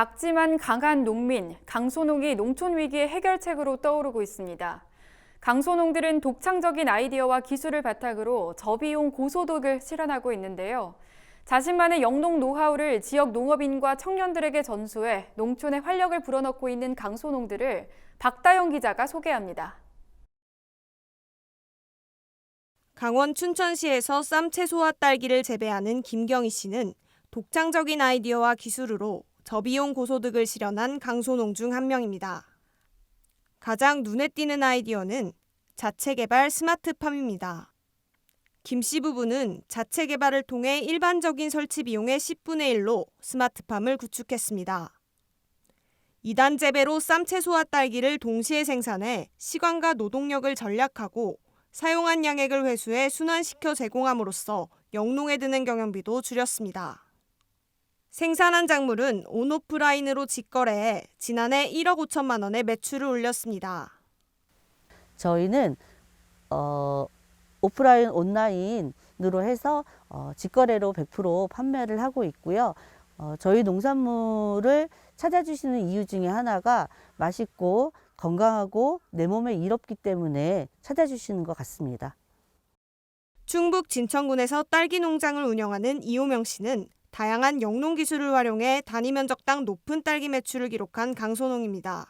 작지만 강한 농민, 강소농이 농촌 위기의 해결책으로 떠오르고 있습니다. 강소농들은 독창적인 아이디어와 기술을 바탕으로 저비용 고소득을 실현하고 있는데요. 자신만의 영농 노하우를 지역 농업인과 청년들에게 전수해 농촌에 활력을 불어넣고 있는 강소농들을 박다영 기자가 소개합니다. 강원 춘천시에서 쌈 채소와 딸기를 재배하는 김경희 씨는 독창적인 아이디어와 기술으로 저비용 고소득을 실현한 강소농 중 한 명입니다. 가장 눈에 띄는 아이디어는 자체 개발 스마트팜입니다. 김 씨 부부는 자체 개발을 통해 일반적인 설치 비용의 10분의 1로 스마트팜을 구축했습니다. 2단 재배로 쌈 채소와 딸기를 동시에 생산해 시간과 노동력을 절약하고 사용한 양액을 회수해 순환시켜 제공함으로써 영농에 드는 경영비도 줄였습니다. 생산한 작물은 온오프라인으로 직거래해 지난해 1억 5천만 원의 매출을 올렸습니다. 저희는 어, 오프라인 온라인으로 해서 어, 직거래로 100% 판매를 하고 있고요. 어, 저희 농산물을 찾아주시는 이유 중에 하나가 맛있고 건강하고 내 몸에 이롭기 때문에 찾아주시는 것 같습니다. 충북 진천군에서 딸기 농장을 운영하는 이호명 씨는 다양한 영농 기술을 활용해 단위 면적당 높은 딸기 매출을 기록한 강소농입니다.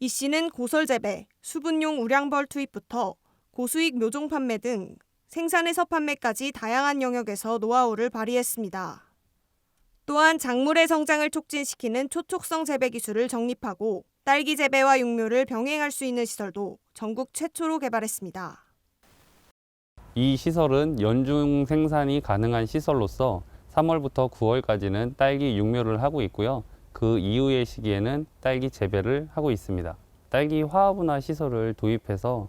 이 씨는 고설 재배, 수분용 우량벌 투입부터 고수익 묘종 판매 등 생산에서 판매까지 다양한 영역에서 노하우를 발휘했습니다. 또한 작물의 성장을 촉진시키는 초촉성 재배 기술을 정립하고 딸기 재배와 육묘를 병행할 수 있는 시설도 전국 최초로 개발했습니다. 이 시설은 연중 생산이 가능한 시설로서 3월부터 9월까지는 딸기 육묘를 하고 있고요. 그 이후의 시기에는 딸기 재배를 하고 있습니다. 딸기 화합분화 시설을 도입해서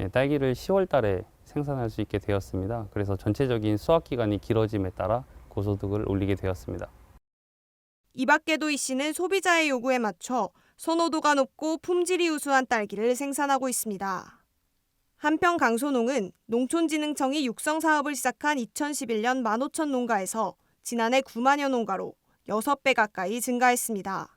예, 딸기를 10월 달에 생산할 수 있게 되었습니다. 그래서 전체적인 수확 기간이 길어짐에 따라 고소득을 올리게 되었습니다. 이 밖에도 이 씨는 소비자의 요구에 맞춰 선호도가 높고 품질이 우수한 딸기를 생산하고 있습니다. 한편 강소농은 농촌진흥청이 육성 사업을 시작한 2011년 15,000 농가에서 지난해 9만여 농가로 6배 가까이 증가했습니다.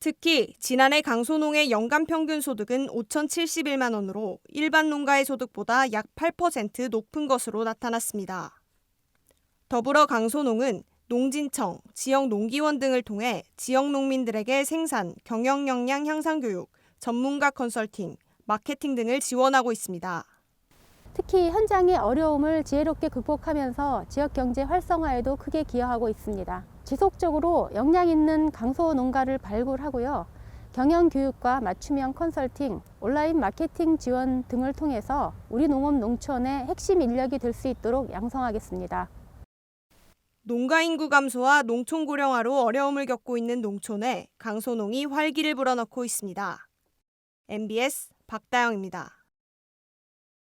특히 지난해 강소농의 연간 평균 소득은 5,071만 원으로 일반 농가의 소득보다 약 8% 높은 것으로 나타났습니다. 더불어 강소농은 농진청, 지역 농기원 등을 통해 지역 농민들에게 생산, 경영 역량 향상 교육, 전문가 컨설팅, 마케팅 등을 지원하고 있습니다. 특히 현장의 어려움을 지혜롭게 극복하면서 지역 경제 활성화에도 크게 기여하고 있습니다. 지속적으로 역량 있는 강소 농가를 발굴하고요. 경영 교육과 맞춤형 컨설팅, 온라인 마케팅 지원 등을 통해서 우리 농업 농촌의 핵심 인력이 될 수 있도록 양성하겠습니다. 농가 인구 감소와 농촌 고령화로 어려움을 겪고 있는 농촌에 강소농이 활기를 불어넣고 있습니다. MBS 박다영입니다.